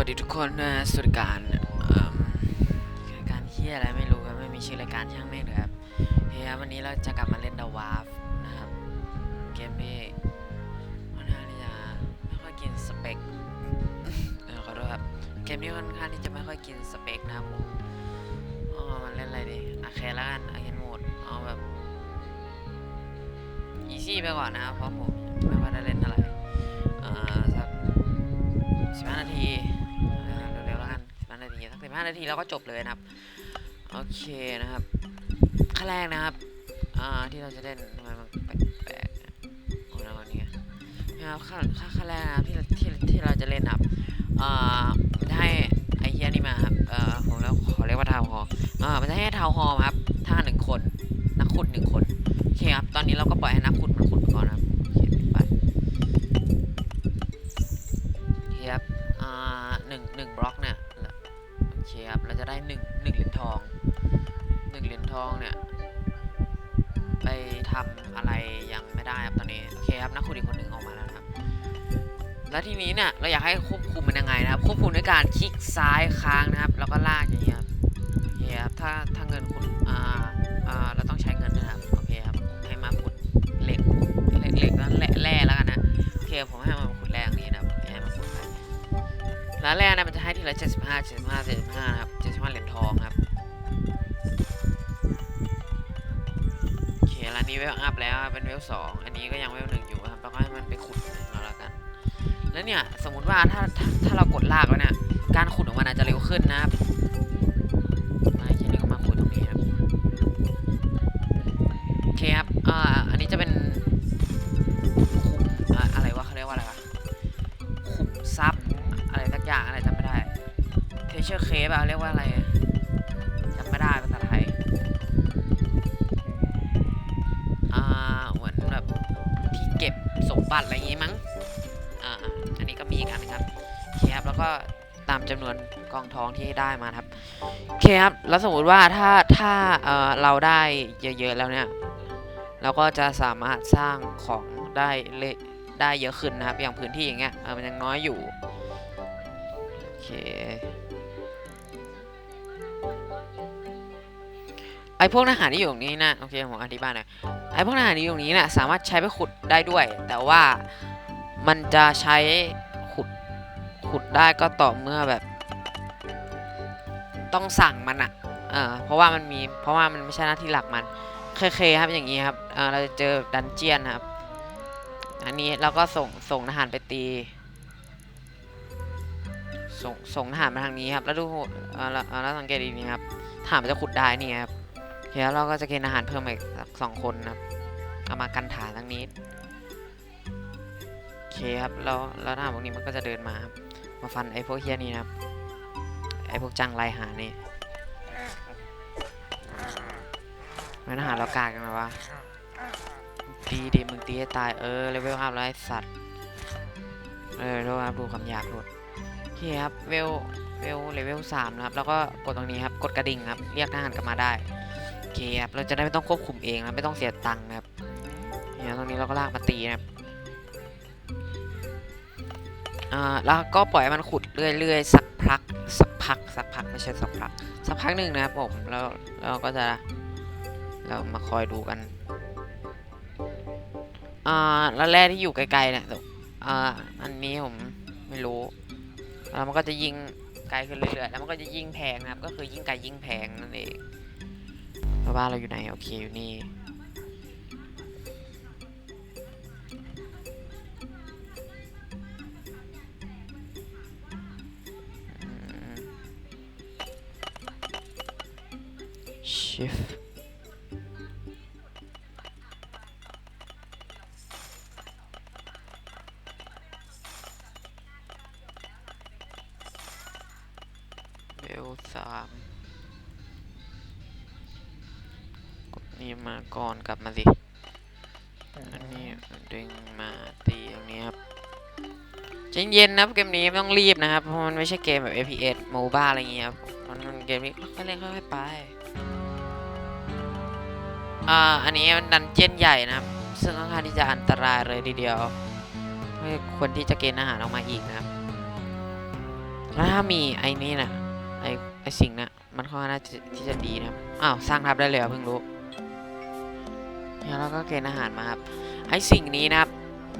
วัสดีทุกคนนะสวัสดิการรายการเฮียอะไรไม่รู้ครับไม่มีชื่อรายการช่างแม่งเลยครับเฮียวันนี้เราจะกลับมาเล่นดาวาฟนะครับเกมนี้ค่อนข้างที่จะไม่ค่อยกินสเปคเออขอโทษครับเกมนี้ค่อนข้างที่จะไม่ค่อยกินสเปคนะครับผมอ๋อมันเล่นอะไรดีอะแคละกันอะแคนโหมดเอาแบบอีซี่ไปก่อนนะครับเพราะผมไม่ค่อยได้เล่นเท่าไหร่อ่าสักสิบห้านาที 5 นาทีแล้วก็จบเลยนะครับ โอเคนะครับขั้นแรกนะครับที่เราจะเล่นทำไมมันแปลกๆของเราเนี่ยนะครับขั้นขั้นแรกนะครับที่ที่ที่เราจะเล่นครับมันจะให้ไอเฮียนี่มาครับเอ่อผมแล้วขอเรียกว่าทาวฮออ่ามันจะให้เทาหอครับท่าหนึ่งคนนักขุดหนึ่งคนโอเคครับตอนนี้เราก็ปล่อยให้นักขุดมันขุดไปก่อนครับโอเคไปโอเคครับอ่าหนึ่งหนึ่งบล็อกเนี่ย ได้หนึ่งหนึ่งเหรียญทองหนึ่งเหรียญทองเนี่ย ไปทำอะไรยังไม่ได้ครับตอนนี้ โอเคครับนักขุดอีกคนหนึ่งออกมาแล้วนะครับ แล้วทีนี้เนี่ยเราอยากให้ควบคุมมันยังไงนะครับ ควบคุมด้วยการคลิกซ้ายค้างนะครับ แล้วก็ลากอย่างเงี้ยครับโอเคครับถ้าถ้าเงินคุณอ่าอ่าเราต้องใช้เงินนะครับโอเคครับให้มาขุดเหล็กเหล็กเหล็กแล้วแร่แร่แล้วกันนะโอเคผมให้ แล้วแรกนะมันจะให้ทีละ75 75 75นะครับ75เหรียญทองครับโอเคแล้วนี้เวลอัพแล้วเป็นเวลสองอันนี้ก็ยังเวลหนึ่งอยู่ครับแล้วก็ให้มันไปขุดเอาละกัน แล้วเนี่ยสมมุติว่าถ้าถ้าถ้าเรากดลากแล้วเนี่ยการขุดของมันอาจจะเร็วขึ้นนะครับมาทีนี้ก็มาขุดตรงนี้ครับโอเคครับ อ่า อันนี้จะเป็นคุมอะอะไรวะเขาเรียกว่าอะไรวะ ขุมทรัพย์ อย่างอะไรจำไม่ได้เทเชอร์เคปอะเรียกว่าอะไรจำไม่ได้ภาษาไทยอ่าเหมือนแบบที่เก็บสมบัติอะไรอย่างงี้มั้งอ่าอันนี้ก็มีอีกอันหนึงครับโอเคครับแล้วก็ตามจำนวนกองทองที่ได้มาครับโอเคครับแล้วสมมุติว่าถ้าถ้าเออเราได้เยอะๆแล้วเนี่ยเราก็จะสามารถสร้างของได้เลได้เยอะขึ้นนะครับ อย่างพื้นที่อย่างเงี้ยมันยังน้อยอยู่ เค ไอพวกทหารที่อยู่ตรงนี้นะโอเคผมอธิบายหน่อยไอพวกทหารที่อยู่ตรงนี้นี่ยสามารถใช้ไปขุดได้ด้วย แต่ว่ามันจะใช้ขุดขุดได้ก็ต่อเมื่อแบบ ต้องสั่งมันอะเออเพราะว่ามันมีเพราะว่ามันไม่ใช่หน้าที่หลักมันเคเคครับอย่างนี้ครับเเราจะเจอดันเจียนครับ อันนี้เราก็ส่งส่งทหารไปตี ส่งส่งทหารมาทางนี้ครับ แล้วดูอ่อแล้วอ่อแล้วสังเกตดีนี้ครับทหารมันจะขุดได้นี่ครับเคแล้วเราก็จะเกณฑ์ทหารเพิ่มอีกสองคนนะครับเอามากันฐานทางนี้โอเคครับแล้วแล้วทหารพวกนี้มันก็จะเดินมาครับมาฟันไอ้พวกเฮียนี่นะครับไอ้พวกจังไรหานี่ม่น่าหาเรากากกันนะวะตีดิมึงตีให้ตายเออเลเวลอัพแล้วไอสัตว์เออโดูครับดูคำหยาบดูโอ เคครับเวลเวลเลเวลสามนะครับ แล้วก็กดตรงนี้ครับ กดกระดิ่งครับ เรียกทหารกลับมาได้โอเคครับ เราจะได้ไม่ต้องควบคุมเองนะไม่ต้องเสียตังค์นะครับเนี่ยตรงนี้เราก็ลากมาตีนะครับอ่าแล้วก็ปล่อยมันขุดเรื่อยๆสักพักสักพักสักพักไม่ใช่สักพักสักพักหนึ่งนะครับผมแล้วเราก็จะเรามาคอยดูกันอ่าแล้วแร่ที่อยู่ไกลๆเนี่ยอ่าอันนี้ผมไม่รู้ แล้วมันก็จะยิงไกลขึ้นเรื่อยๆแล้วมันก็จะยิงแพงนะครับ ก็คือยิงไกลยิงแพงนั่นเองวบ้านเราอยู่ไหน โอเค อยู่นี่ ดึงมาตีตรงนี้ครับใจเย็นนะครับเกมนี้ไม่ต้องรีบนะครับเพราะมันไม่ใช่เกมแบบ FPS MOBA อะไรอย่างเงี้ยครับมันมันเกมนี้ค่อยเล่นค่อยๆไปอ่าอันนี้มันดันเจียนใหญ่นะครับ ซึ่งค่อนข้างที่จะอันตรายเลยทีเดียวไม่ควรที่จะเกณฑ์อาหารออกมาอีกนะครับแล้วถ้ามีไอ้นี่นะไอ้ไอ้สิ่งนะมันค่อนข้างน่าจะที่จะดีนะครับอ้าวสร้างทับได้เลยเหรอเพิ่งรู้แล้วก็เกณฑ์อาหารมาครับ ไอ้สิ่งนี้นะครับ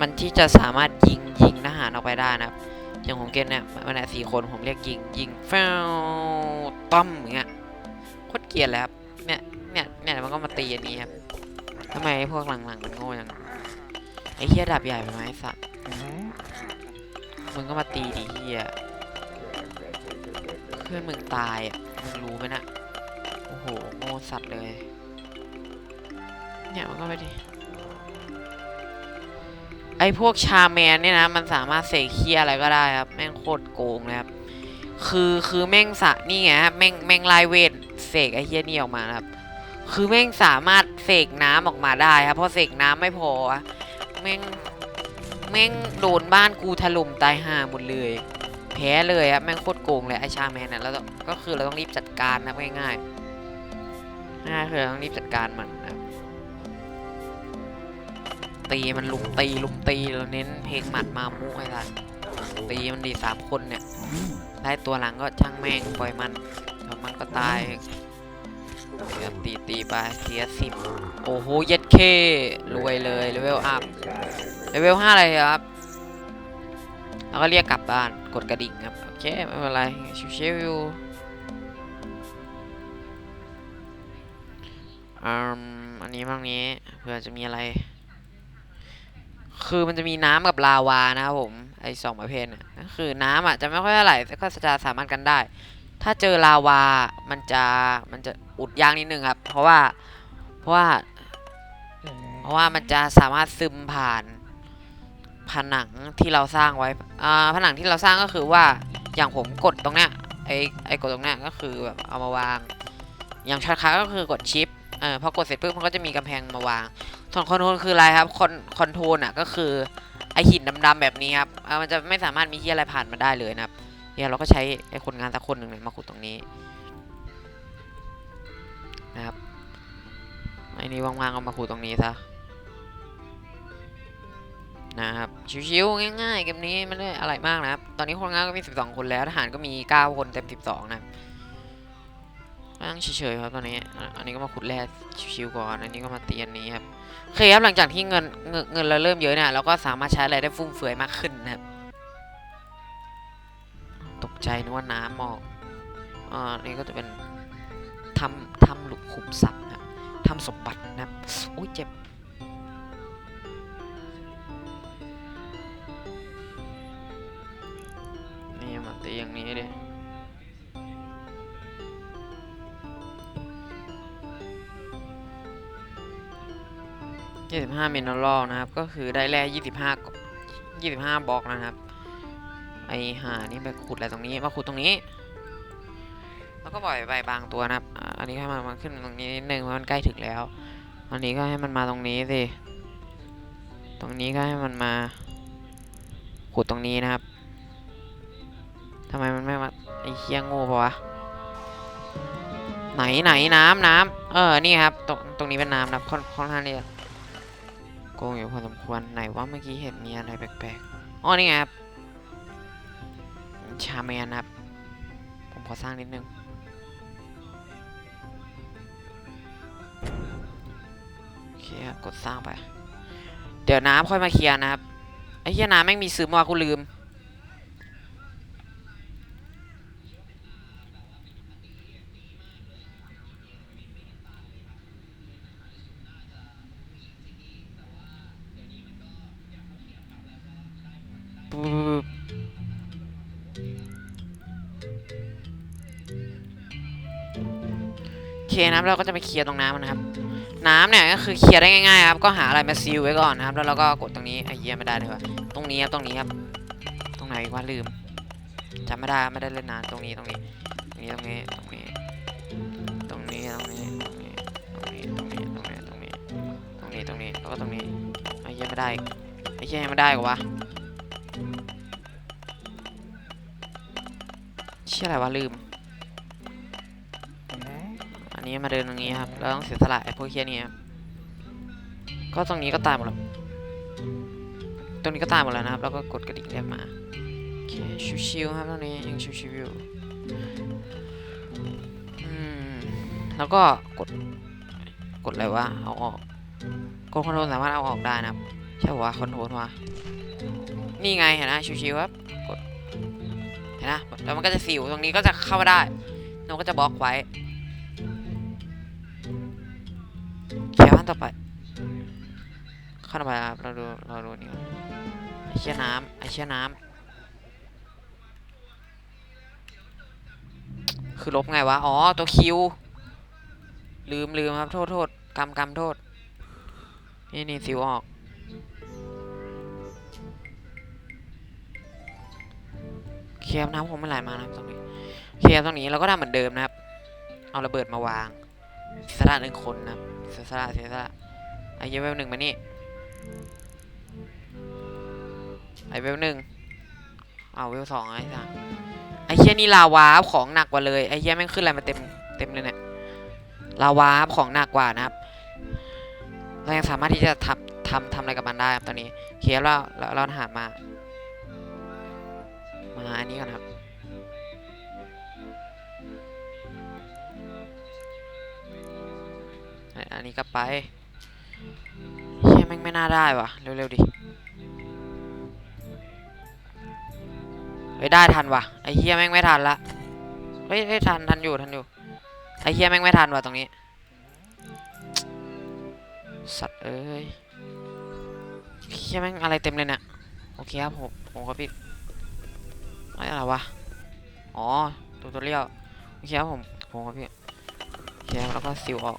มันที่จะสามารถยิงยิงทหารออกไปได้นะครับอย่างผมเกณฑ์เนี่ยมันเนี่ยสี่คนผมเรียกยิงยิงแฟวต้อมอย่างเงี้ยโคตรเกลียดเลยครับเนี่ยเนี่ยเนี่ยมันก็มาตีอันนี้ครับทำไมพวกหลังๆมันโง่ยังไอ้เฮียดาบใหญ่ไปไหมสัตว์มึงก็มาตีดิเฮียเพื่อนมึงตายอะมึงรู้ไหมนะโอ้โหโง่สัตว์เลย เนี่ยมันก็ไปดิ ไอ้พวกชาแมนเนี่ยนะ มันสามารถเสกเคียอะไรก็ได้ครับ แม่งโคตรโกงเลยครับ คือคือแม่งสะนี่ไงครับแม่งแม่งลายเวทเสกไอ้เฮียนี่ออกมาครับ คือแม่งสามารถเสกน้ำออกมาได้ครับเพราะเสกน้ำไม่พอแม่งแม่งโดนบ้านกูถล่มตายห่าหมดเลย แพ้เลยครับแม่งโคตรโกงเลยไอ้ชาแมนเนี่ยเราต้องก็คือเราต้องรีบจัดการนะง่ายๆง่ายคือเราต้องรีบจัดการมัน ตีมันลุมตีลุมตีเราเน้นเพลงหมัดมามุไอ้สัสตีมันดีสามคนเนี่ยได้ตัวหลังก็ช่างแม่งปล่อยมันแล้วมันก็ตายเตีตีไปเทียสิบโอ้โหเย็ดเครวยเลยเลเวลอัพเลเวลห้าอะไรครับแล้วก็เรียกกลับบ้านกดกระดิ่งครับโอเคไม่เป็นไรชิวๆอยู่อืมอันนี้บ้างนี้เผื่อจะมีอะไร คือมันจะมีน้ำกับลาวานะครับผมไอสองประเภทนี่ยก็คือน้ำอะจะไม่ค่อยเท่าไหร่ก็จะสามารถกันได้ ถ้าเจอลาวา มันจะมันจะอุดยากนิดนึงครับ เพราะว่าเพราะว่าเพราะว่ามันจะสามารถซึมผ่านผนังที่เราสร้างไว้อ่าผนังที่เราสร้างก็คือว่าอย่างผมกดตรงเนี้ยไอไอกดตรงเนี้ยก็คือแบบเอามาวาง อย่างช็อตคัทก็คือกดชิปเออพอกดเสร็จปุ๊บมันก็จะมีกำแพงมาวาง ส่วนคอนโทรลคืออะไรครับคอนคอนโทรลอะก็คือไอหินดำๆแบบนี้ครับมันจะไม่สามารถมีที่อะไรผ่านมาได้เลยนะครับเนี่ยเราก็ใช้ไอคนงานสักคนหนึ่งเนี่ยมาขุดตรงนี้นะครับไอนี่ว่างๆก็มาขุดตรงนี้ซะนะครับชิวๆง่ายๆเกมนี้ไม่ได้อะไรมากนะครับ ตอนนี้คนงานก็มี 12 คนแล้วทหารก็มี 9 คนเต็ม 12 นะครับ นั่งเฉยๆครับตอนนี้ อันนี้ก็มาขุดแร่ชิวๆก่อน อันนี้ก็มาเตียนนี้ครับโอเคครับหลังจากที่เงินเงินเงินเราเริ่มเยอะเนี่ยเราก็สามารถใช้อะไรได้ฟุ่มเฟือยมากขึ้นนะครับ ตกใจนึกว่าน้ำหมอกอ่านี่ก็จะเป็นทำทำหลุมขุมทรัพย์นะทำสมบัตินะครับโอ้ยเจ็บนี่มาตีอย่างนี้ดิยี่ สิบห้ามินอลนะครับ ก็คือได้แร่ยี่สิบห้ายี่สิบห้าบล็อกนะครับ ไอหานี่ไปขุดอะไรตรงนี้ มาขุดตรงนี้ แล้วก็ปล่อยไปบางตัวนะครับ อันนี้ให้มันมาขึ้นตรงนี้นิดนึงเพราะมันใกล้ถึงแล้ว อันนี้ก็ให้มันมาตรงนี้สิ ตรงนี้ก็ให้มันมา ขุดตรงนี้นะครับ ทำไมมันไม่มา ไอเคียงง่ปะวะไหนไหนน้ำน้ำเออ นี่ครับ ตรงตรงนี้เป็นน้ำนะครับค่อนค่อนข้างที่จะ โกงอยู่พอสมควรไหนว่าเมื่อกี้เห็นมีอะไรแปลกๆอ๋อนี่ไงครับชาแมนครับ ผมขอสร้างนิดนึง โอเคครับ กดสร้างไป เดี๋ยวน้ำค่อยมาเคลียร์นะครับ ไอ้เหี้ยน้ำแม่งมีซึมว่ะกูลืม นะครับเราก็จะไปเคลียร์ตรงน้ำนะครับ น้ำเนี่ยก็คือเคลียร์ได้ง่ายๆครับก็หาอะไรมาซีลไว้ก่อนนะครับ แล้วเราก็กดตรงนี้ไอ้เหี้ยไม่ได้เลยว่ะตรงนี้ครับตรงนี้ครับ ตรงไหนวะลืมจำไม่ได้ไม่ได้เล่นนานตรงนี้ตรงนี้ตรงนี้ตรงนี้ตรงนี้ตรงนี้ตรงนี้ตรงนี้ตรงนี้ตรงนี้ตรงนี้ตรงนี้ตรงนี้ตรงนี้แล้วก็ตรงนี้ไอ้เหี้ยไม่ได้ไอ้เหี้ยไม่ได้กวะเชื่ออะไรวะลืม นี้มาเดินตรงนี้ครับเราต้องเสียสละไอ้พวกเคียนี้ครับก็ตรงนี้ก็ตายหมดแล้วตรงนี้ก็ตายหมดแล้วนะครับ แล้วก็กดกระดิ่งเรียกมาเคชิวๆครับตรงนี้ยังชิวๆอยู่อืมแล้วก็กดกดอะไรวะเอาออกกดคอนโทรลสามารถเอาออกได้นะครับใช่วะคอนโทรลวะนี่ไงเห็นนะชิวๆครับกดเห็นนะแล้วมันก็จะสิวตรงนี้ก็จะเข้ามาได้เราก็จะบล็อกไว้ ต่อไปเข้าไปครับเราดูเราดูนี่ก่อนไอเชี่ยน้ำไอเชี่ยน้ำคือลบไงวะ อ๋อ ตัวคิว ลืมลืมครับ โทษโทษกำกำโทษ นี่นี่สิวออกเคลียร์น้ำคงไม่ไหลมานะครับตรงนี้เคลียร์ตรงนี้เราก็ทำเหมือนเดิมนะครับ เอาระเบิดมาวางสียสละหนึ่งคนนะครับ เสียสละเสียสละไอเยเวลหนึ่งมานี่ไอเวลหนึ่งเอาเวลสองไอ้สัสไอ้เฮียนี่ลาวาฟของหนักกว่าเลยไอ้เฮียแม่งขึ้นอะไรมาเต็มเต็มเลยเนี่ยลาวาฟของหนักกว่านะครับเรายังสามารถที่จะทำทำทำอะไรกับมันได้ครับตอนนี้เคลียร์แล้วเราเราหามา มาอันนี้ก่อนครับ อันนี้ก็ไปเฮียแม่งไม่น่าได้ว่ะ เร็วๆดิเฮ้ยได้ทันว่ะไอเฮียแม่งไม่ทันละเฮ้ยเฮ้ยทันทันอยู่ทันอยู่ไอเฮียแม่งไม่ทันว่ะตรงนี้ สัตว์เอ้ยเฮียแม่งอะไรเต็มเลยเนี่ยโอเคครับผมผมก็ปิดไม่อะไรวะอ๋อตัวตัวเลี้ยวโอเคครับผมผมก็พี่โอเคแล้วก็ซิลออก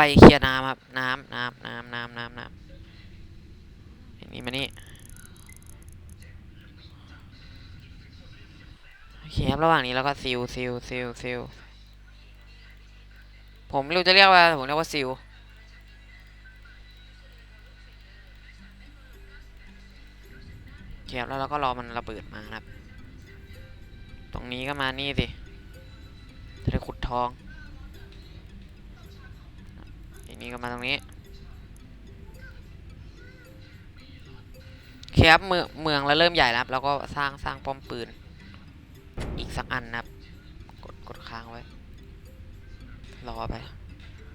ไปเคลียร์น้ำครับ น้ำน้ำน้ำน้ำน้ำน้ำนนี้มานี่โอเคครับระหว่างนี้เราก็ซิลซิลซิลซิลผมไม่รู้จะเรียกว่าผมเรียกว่าซิลเก็บแล้วเราก็รอมันระเบิดมานะครับ ตรงนี้ก็มานี่สิจะได้ขุดทอง ทีนี้ก็มาตรงนี้เคครับเมืองเมืองแล้วเริ่มใหญ่แล้วครับแล้วก็สร้างสร้างป้อมปืน อีกสักอันนะครับ กดกดค้างไว้ รอไป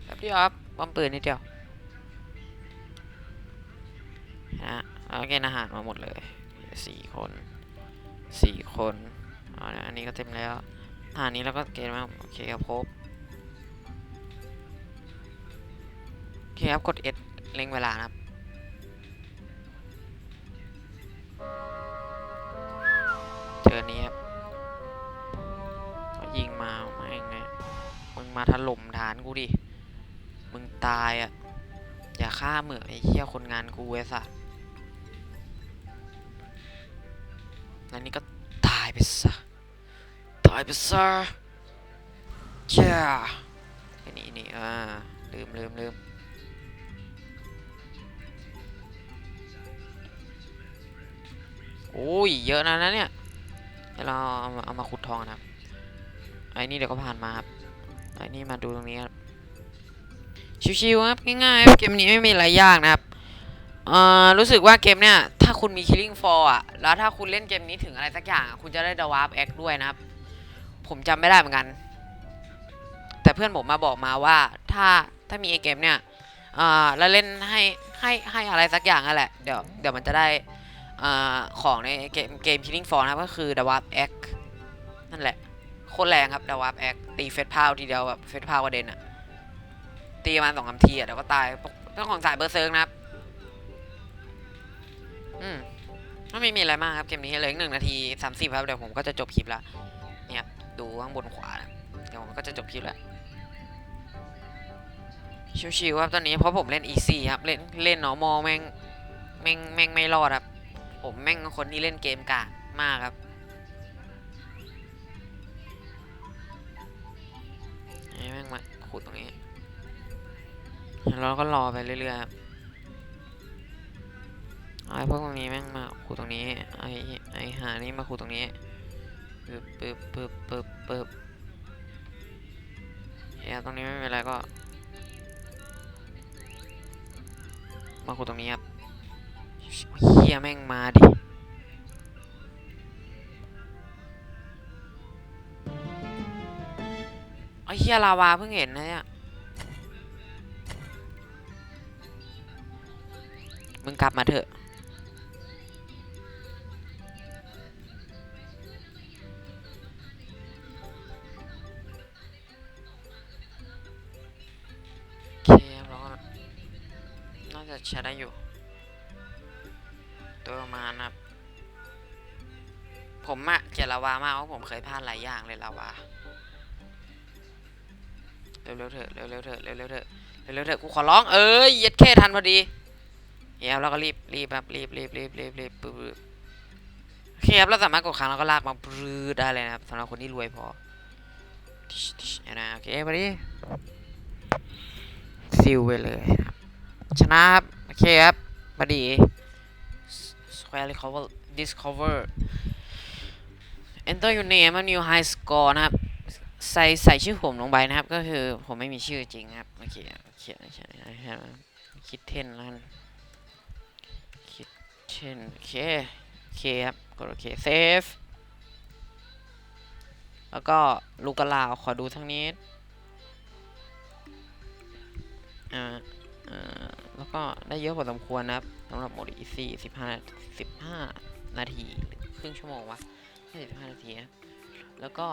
แป๊บเดียวครับป้อมปืนนิดเดียวนะแล้วเกณฑ์อาหารมาหมดเลยสี่คนสี่คนเอานะอันนี้ก็เต็มแล้วอาหารนี้เราก็เกณฑ์มาโอเคครับครบ คครับ กด S เล็งเวลานะครับ เจออนนี้ครับยิงมามาเองไงมึงมาถล่มฐานกูดิ มึงตายอะ อย่าฆ่าเหมือไอ้เหี้ยคนงานกูไอ้สัสแล้วนี่ก็ตายไปซะ ตายไปซะเจ้าไอ้นี่นี่อ่าลืมลืมลืม โอ้ยเยอะนะนะเนี่ยเดี๋ยวเราเอามาเอามาขุดทองนะครับไอ้นี่เดี๋ยวก็ผ่านมาครับไอ้นี่มาดูตรงนี้ครับชิวๆครับง่ายๆเกมนี้ไม่มีอะไรยากนะครับเอ่อรู้สึกว่าเกมเนี่ยถ้าคุณมี Killing f o r อะแล้วถ้าคุณเล่นเกมนี้ถึงอะไรสักอย่างคุณจะได้ดาวาร์ปแอคด้วยนะครับ ผมจำไม่ได้เหมือนกัน แต่เพื่อนผมมาบอกมาว่าถ้าถ้ามีไอเกมเนี่ยเอ่อแล้วเล่นให้ให้ให้อะไรสักอย่างนั่นแหละเดี๋ยวเดี๋ยวมันจะได้ ของในเกมเกม Killing Floor นะครับก็คือดาวาร์ปแอคนั่นแหละ โคตรแรงครับดาวาร์ปแอคตีเฟสพาวทีเดียวแบบเฟสพาวกระเด็นอะตีประมาณสองสามทีอะเดี๋ยวก็ตายเรื่องของสายเบอร์เซิร์กนะครับ อืมก็ไม่มีอะไรมากครับ เกมนี้เหลืออีกหนึ่งนาทีสามสิบครับ เดี๋ยวผมก็จะจบคลิปละเนี่ยครับดูข้างบนขวานะเดี๋ยวผมก็จะจบคลิปแล้วชิวๆครับตอนนี้เพราะผมเล่น easy ครับ เล่นเล่น normal แม่งแม่งแม่งไม่รอดครับ ผมแม่งคนที่เล่นเกมกากมากครับไอ้แม่งมาขุดตรงนี้แล้วก็รอไปเรื่อยๆครับไอ้พวกตรงนี้แม่งมาขุดตรงนี้ไอ้ไอ้หานี่มาขุดตรงนี้ปึ๊บปึ๊บปึ๊บปึ๊บปึ๊บเอ้ตรงนี้ไม่เป็นไรก็ มาขุดตรงนี้ครับ เฮียแม่งมาดิ ไอ้เฮียลาวาเพิ่งเห็นนะเนี่ย มึงกลับมาเถอะ โอเคครับแล้วก็น่าจะใช้ได้อยู่ ตัวมานะครับผมอะเกลียดลาวามากเพราะผมเคยพลาดหลายอย่างเลยลาวาเร็วๆเถอะเร็วๆเถอะเร็วๆเถอะเร็วๆเถอะกูขอร้องเอ้ยเย็ดแค่ทันพอดีเฮียแล้วก็รีบรีบครับรีบรีบรีบรีบรีบปึ๊บปึ๊บโอเคครับเราสามารถกดค้างแล้วก็ลากมาปรื้ดได้เลยนะครับสำหรับคนที่รวยพอทิชทิชเอานะโอเคพอดีซิลไปเลยครับชนะครับโอเคครับพอดี Square Recover Discover Enter your name and new high score นะครับ ใส่ใส่ชื่อผมลงไปนะครับ ก็คือผมไม่มีชื่อจริงครับ โอเคเขียนเขียนเขียนคิดเทนแล้วกันคิดเทนโอเค โอเคครับ กดโอเค เซฟ แล้วก็ลูกกระลาว ขอดูทั้งนี้ อ่า อ่า แล้วก็ได้เยอะพอสมควรนะครับสำหรับโหมดอีซี่สิบห้าสิบห้านาทีหรือครึ่งชั่วโมงวะไม่สิบห้านาทีนะแล้วก็